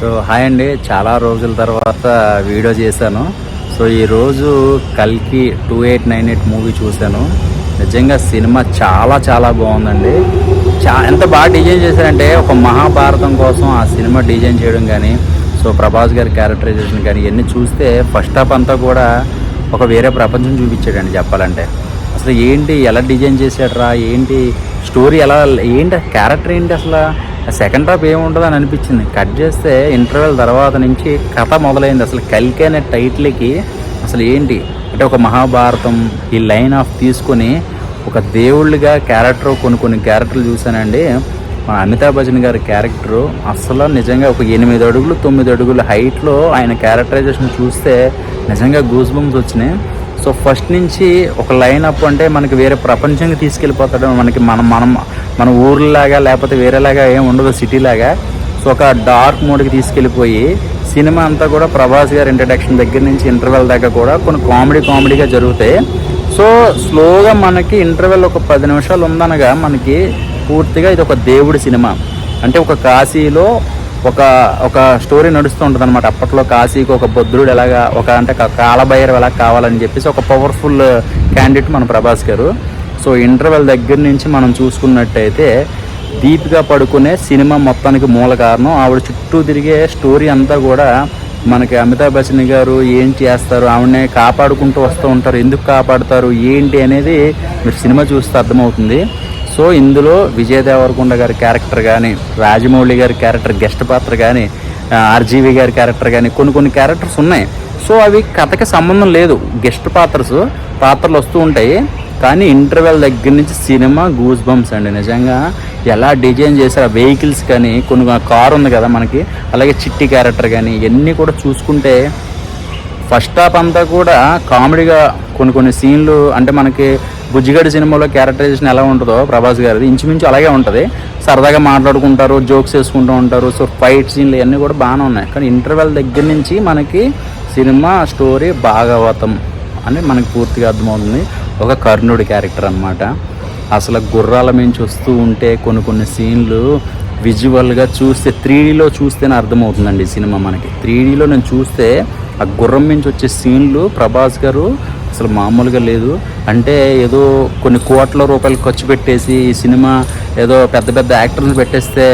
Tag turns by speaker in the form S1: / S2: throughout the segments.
S1: So hi అండి. చాలా రోజుల తర్వాత వీడియో చేశాను. సో ఈరోజు కల్కి two eight nine eight movie చూశాను. నిజంగా సినిమా చాలా చాలా బాగుందండి. చా ఎంత బాగా డిజైన్ చేశారంటే ఒక మహాభారతం కోసం ఆ సినిమా డిజైన్ చేయడం కానీ సో ప్రభాస్ గారి క్యారెక్టరైజేషన్ కానీ ఇవన్నీ చూస్తే ఫస్ట్ హాఫ్ అంతా కూడా ఒక వేరే ప్రపంచం చూపించాడండి చెప్పాలంటే. అసలు ఏంటి ఎలా డిజైన్ చేశాడరా ఏంటి స్టోరీ ఎలా ఏంటి క్యారెక్టర్ ఏంటి అసలు? సెకండ్ హాఫ్ ఏముంటుంది అని అనిపించింది. కట్ చేస్తే ఇంటర్వెల్ తర్వాత నుంచి కథ మొదలైంది. అసలు కల్కి అనే టైటిల్కి అసలు ఏంటి? అంటే ఒక మహాభారతం ఈ లైన్ ఆఫ్ తీసుకొని ఒక దేవుళ్ళుగా క్యారెక్టర్ కొన్ని కొన్ని క్యారెక్టర్లు చూశానండి. మన అమితాబ్ బచ్చన్ గారి క్యారెక్టర్ అసలు నిజంగా ఒక ఎనిమిది అడుగులు తొమ్మిది అడుగుల హైట్లో ఆయన క్యారెక్టరైజేషన్ చూస్తే నిజంగా గూస్ బంప్స్ వచ్చినాయి. సో ఫస్ట్ నుంచి ఒక లైన్ అప్ అంటే మనకి వేరే ప్రపంచంగా తీసుకెళ్ళిపోతాడు. మనకి మనం మనం మన ఊర్లాగా లేకపోతే వేరేలాగా ఏం ఉండదు సిటీలాగా. సో ఒక డార్క్ మోడ్కి తీసుకెళ్ళిపోయి సినిమా అంతా కూడా ప్రభాస్ గారి ఇంట్రడక్షన్ దగ్గర నుంచి ఇంటర్వెల్ దాకా కూడా కొన్ని కామెడీ కామెడీగా జరుగుతాయి. సో స్లోగా మనకి ఇంటర్వెల్ ఒక పది నిమిషాలు ఉందనగా మనకి పూర్తిగా ఇది ఒక దేవుడి సినిమా. అంటే ఒక కాశీలో ఒక ఒక స్టోరీ నడుస్తూ ఉంటుంది అనమాట అప్పట్లో కాశీకి ఒక బుద్ధుడు ఎలాగా ఒక అంటే ఒక కాలభైరవ్ ఎలా కావాలని చెప్పేసి ఒక పవర్ఫుల్ క్యాండిడేట్ మన ప్రభాస్ గారు. సో ఇంటర్వెల్ దగ్గర నుంచి మనం చూసుకున్నట్టయితే దీపిగా పడుకునే సినిమా మొత్తానికి మూల కారణం ఆవిడ చుట్టూ తిరిగే స్టోరీ అంతా కూడా మనకి అమితాబ్ బచ్చన్ గారు ఏం చేస్తారు ఆవిడనే కాపాడుకుంటూ వస్తూ ఉంటారు ఎందుకు కాపాడుతారు ఏంటి అనేది మీరు సినిమా చూస్తే అర్థమవుతుంది. సో ఇందులో విజయ్ దేవరకొండ గారి క్యారెక్టర్ కానీ రాజమౌళి గారి క్యారెక్టర్ గెస్ట్ పాత్ర కానీ ఆర్జీవి గారి క్యారెక్టర్ కానీ కొన్ని కొన్ని క్యారెక్టర్స్ ఉన్నాయి. సో అవి కథకి సంబంధం లేదు. గెస్ట్ పాత్రస్ పాత్రలు వస్తూ ఉంటాయి. కానీ ఇంటర్వెల్ దగ్గర నుంచి సినిమా గూస్ బంప్స్ అండి. నిజంగా ఎలా డిజైన్ చేశారు ఆ వెహికల్స్ కానీ కొన్ని కార్ ఉంది కదా మనకి అలాగే చిట్టి క్యారెక్టర్ కానీ ఇవన్నీ కూడా చూసుకుంటే ఫస్ట్ హాఫ్ అంతా కూడా కామెడీగా కొన్ని కొన్ని సీన్లు అంటే మనకి బుజ్జిగడి సినిమాలో క్యారెక్టరైజేషన్ ఎలా ఉంటుందో ప్రభాస్ గారిది. ఇంచుమించు అలాగే ఉంటుంది. సరదాగా మాట్లాడుకుంటారు జోక్స్ వేసుకుంటూ ఉంటారు. సో ఫైట్ సీన్లు ఇవన్నీ కూడా బాగానే ఉన్నాయి. కానీ ఇంటర్వెల్ దగ్గర నుంచి మనకి సినిమా స్టోరీ భాగవతం అని మనకి పూర్తిగా అర్థమవుతుంది. ఒక కర్ణుడి క్యారెక్టర్ అన్నమాట. అసలు గుర్రాల మించి వస్తూ ఉంటే కొన్ని కొన్ని సీన్లు విజువల్గా చూస్తే త్రీడీలో చూస్తేనే అర్థమవుతుందండి ఈ సినిమా మనకి. త్రీడీలో నేను చూస్తే ఆ గుర్రం నుంచి వచ్చే సీన్లు ప్రభాస్ గారు అసలు మామూలుగా లేదు. అంటే ఏదో కొన్ని కోట్ల రూపాయలు ఖర్చు పెట్టేసి ఈ సినిమా ఏదో పెద్ద పెద్ద యాక్టర్ని పెట్టేస్తే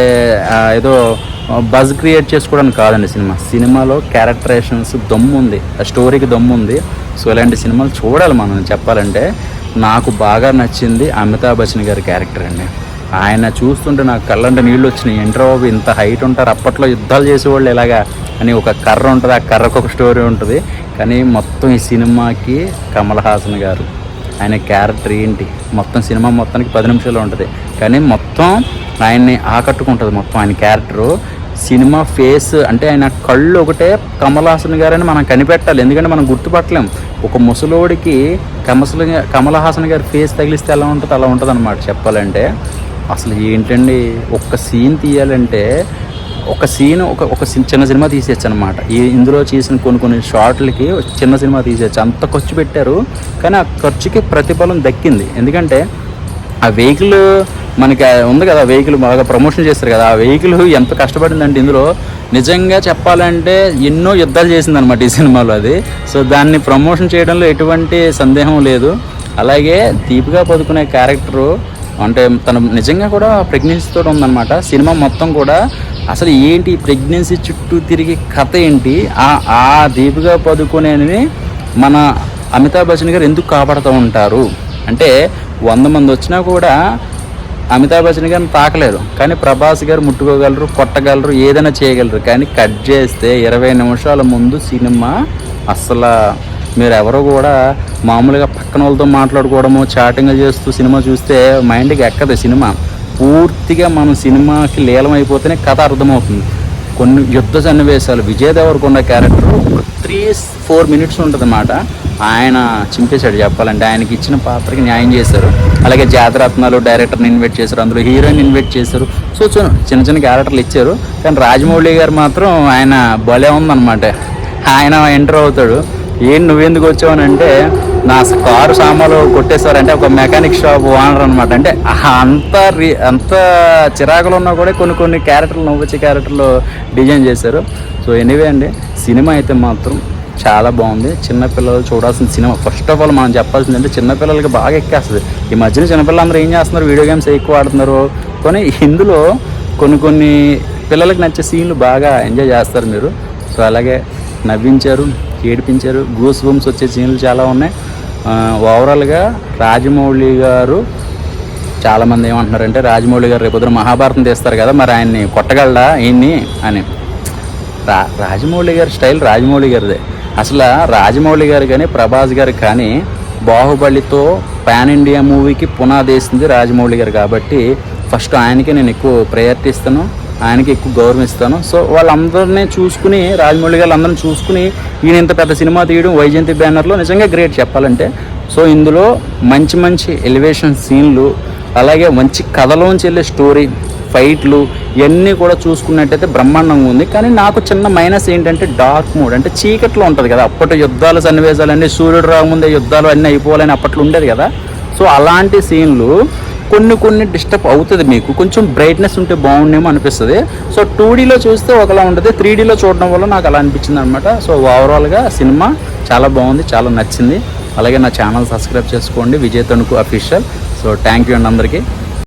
S1: ఏదో బజ్ క్రియేట్ చేసుకోవడానికి కాదండి సినిమా. సినిమాలో క్యారెక్టరేషన్స్ దమ్ము ఉంది. ఆ స్టోరీకి దమ్ము ఉంది. సో ఇలాంటి సినిమాలు చూడాలి మనం చెప్పాలంటే. నాకు బాగా నచ్చింది అమితాబ్ బచ్చన్ గారి క్యారెక్టర్ అండి. ఆయన చూస్తుంటే నాకు కళ్ళంటే నీళ్ళు వచ్చినాయి. ఎంటర్ బాబు ఇంత హైట్ ఉంటారు. అప్పట్లో యుద్ధాలు చేసేవాళ్ళు ఎలాగా అని ఒక కర్ర ఉంటుంది. ఆ కర్రకు ఒక స్టోరీ ఉంటుంది. కానీ మొత్తం ఈ సినిమాకి కమల్ హాసన్ గారు. ఆయన క్యారెక్టర్ ఏంటి? మొత్తం సినిమా మొత్తానికి పది నిమిషాలు ఉంటుంది. కానీ మొత్తం ఆయన్ని ఆకట్టుకుంటుంది మొత్తం ఆయన క్యారెక్టరు. సినిమా ఫేస్ అంటే ఆయన కళ్ళు ఒకటే కమల్ హాసన్ గారని మనం కనిపెట్టాలి. ఎందుకంటే మనం గుర్తుపట్టలేం. ఒక ముసలోడికి కమసలు కమల్ హాసన్ గారి ఫేస్ తగిలిస్తే ఎలా ఉంటుంది? అలా ఉంటుంది అనమాట చెప్పాలంటే. అసలు ఏంటండి? ఒక్క సీన్ తీయాలంటే ఒక సీన్ ఒక ఒక చిన్న సినిమా తీసేయచ్చు అనమాట ఈ ఇందులో చేసిన కొన్ని కొన్ని షార్ట్లకి చిన్న సినిమా తీసేయచ్చు. అంత ఖర్చు పెట్టారు కానీ ఆ ఖర్చుకి ప్రతిఫలం దక్కింది. ఎందుకంటే ఆ వెహికల్ మనకి ఉంది కదా వెహికల్ బాగా ప్రమోషన్ చేస్తారు కదా ఆ వెహికల్ ఎంత కష్టపడిందంటే ఇందులో నిజంగా చెప్పాలంటే ఎన్నో యుద్ధాలు చేసింది అనమాట ఈ సినిమాలో అది. సో దాన్ని ప్రమోషన్ చేయడంలో ఎటువంటి సందేహం లేదు. అలాగే దీపికా పదుకునే క్యారెక్టరు అంటే తను నిజంగా కూడా ప్రెగ్నెన్సీతో ఉందన్నమాట. సినిమా మొత్తం కూడా అసలు ఏంటి ప్రెగ్నెన్సీ చుట్టూ తిరిగే కథ ఏంటి? ఆ ఆ దీపికా పదుకునేవి మన అమితాబ్ బచ్చన్ గారు ఎందుకు కాపాడుతూ ఉంటారు? అంటే వంద మంది వచ్చినా కూడా అమితాబ్ బచ్చన్ గారిని తాకలేరు. కానీ ప్రభాస్ గారు ముట్టుకోగలరు కొట్టగలరు ఏదైనా చేయగలరు. కానీ కట్ చేస్తే ఇరవై నిమిషాల ముందు సినిమా అస్సలు మీరు ఎవరో కూడా మామూలుగా పక్కన వాళ్ళతో మాట్లాడుకోవడము చాటింగ్ చేస్తూ సినిమా చూస్తే మైండ్కి ఎక్కదు సినిమా. పూర్తిగా మనం సినిమాకి లీలమైపోతేనే కథ అర్థమవుతుంది. కొన్ని యుద్ధ సన్నివేశాలు. Vijay Devarakonda character three four minutes ఉంటుంది ఆయన చింపేశాడు చెప్పాలంటే. ఆయనకి ఇచ్చిన పాత్రకి న్యాయం చేశారు. అలాగే జాతరత్నాలు డైరెక్టర్ని ఇన్వైట్ చేశారు. అందులో హీరోయిన్ ఇన్వైట్ చేశారు. సో చూ- చిన్న చిన్న క్యారెక్టర్లు ఇచ్చారు. కానీ రాజమౌళి గారు మాత్రం ఆయన భలే ఉందన్నమాట. ఆయన ఎంటర్ అవుతాడు. ఏం నువ్వెందుకు వచ్చావని అంటే నా కారు సామాన్లు కొట్టేశారంటే ఒక మెకానిక్ షాప్ ఓనర్ అనమాట అంటే అంత రీ అంత చిరాకులు ఉన్నా కూడా కొన్ని కొన్ని క్యారెక్టర్లు నవ్వొచ్చే క్యారెక్టర్లు డిజైన్ చేశారు. సో ఎనీవే అండి సినిమా అయితే మాత్రం చాలా బాగుంది. చిన్నపిల్లలు చూడాల్సిన సినిమా. ఫస్ట్ ఆఫ్ ఆల్ మనం చెప్పాల్సింది అంటే చిన్నపిల్లలకి బాగా ఎక్కేస్తుంది. ఈ మధ్యన చిన్నపిల్లలందరూ ఏం చేస్తున్నారు? వీడియో గేమ్స్ ఎక్కువ ఆడుతున్నారు. కానీ ఇందులో కొన్ని కొన్ని పిల్లలకి నచ్చే సీన్లు బాగా ఎంజాయ్ చేస్తారు మీరు. సో అలాగే నవ్వించారు. ఏడిపించారు. గూస్ బూమ్స్ వచ్చే సీన్లు చాలా ఉన్నాయి. ఓవరాల్గా రాజమౌళి గారు చాలామంది ఏమంటున్నారంటే రాజమౌళి గారు రేపొద్దున మహాభారతం తీస్తారు కదా మరి ఆయన్ని కొట్టగలడా ఈయన్ని అని. రా రాజమౌళి గారి స్టైల్ రాజమౌళి గారిదే. అసలు రాజమౌళి గారు కానీ ప్రభాస్ గారు కానీ బాహుబలితో పాన్ ఇండియా మూవీకి పునాది వేసింది రాజమౌళి గారు కాబట్టి ఫస్ట్ ఆయనకి నేను ఎక్కువ ప్రయారిటీ ఇస్తాను. ఆయనకి ఎక్కువ గౌరవం ఇస్తాను. సో వాళ్ళందరినీ చూసుకుని రాజమౌళి గారు అందరిని చూసుకుని ఈయన ఇంత పెద్ద సినిమా తీయడం వైజయంతి బ్యానర్లో నిజంగా గ్రేట్ చెప్పాలంటే. సో ఇందులో మంచి మంచి ఎలివేషన్ సీన్లు అలాగే మంచి కథలోంచి వెళ్ళే స్టోరీ ఫైట్లు ఇవన్నీ కూడా చూసుకున్నట్టయితే బ్రహ్మాండంగా ఉంది. కానీ నాకు చిన్న మైనస్ ఏంటంటే డార్క్ మూడ్. అంటే చీకట్లో ఉంటుంది కదా. అప్పటి యుద్ధాల సన్నివేశాలన్నీ సూర్యుడు రాకముందే యుద్ధాలు అన్నీ అయిపోవాలని అప్పట్లో ఉండేది కదా. సో అలాంటి సీన్లు కొన్ని కొన్ని డిస్టర్బ్ అవుతుంది మీకు. కొంచెం బ్రైట్నెస్ ఉంటే బాగుండేమో అనిపిస్తుంది. సో టూ డీలో చూస్తే ఒకలా ఉంటుంది. త్రీ డీలో చూడడం వల్ల నాకు అలా అనిపించింది అనమాట సో ఓవరాల్గా సినిమా చాలా బాగుంది చాలా నచ్చింది. అలాగే నా ఛానల్ సబ్స్క్రైబ్ చేసుకోండి. Vijay Tanuku official so thank you అండి అందరికీ.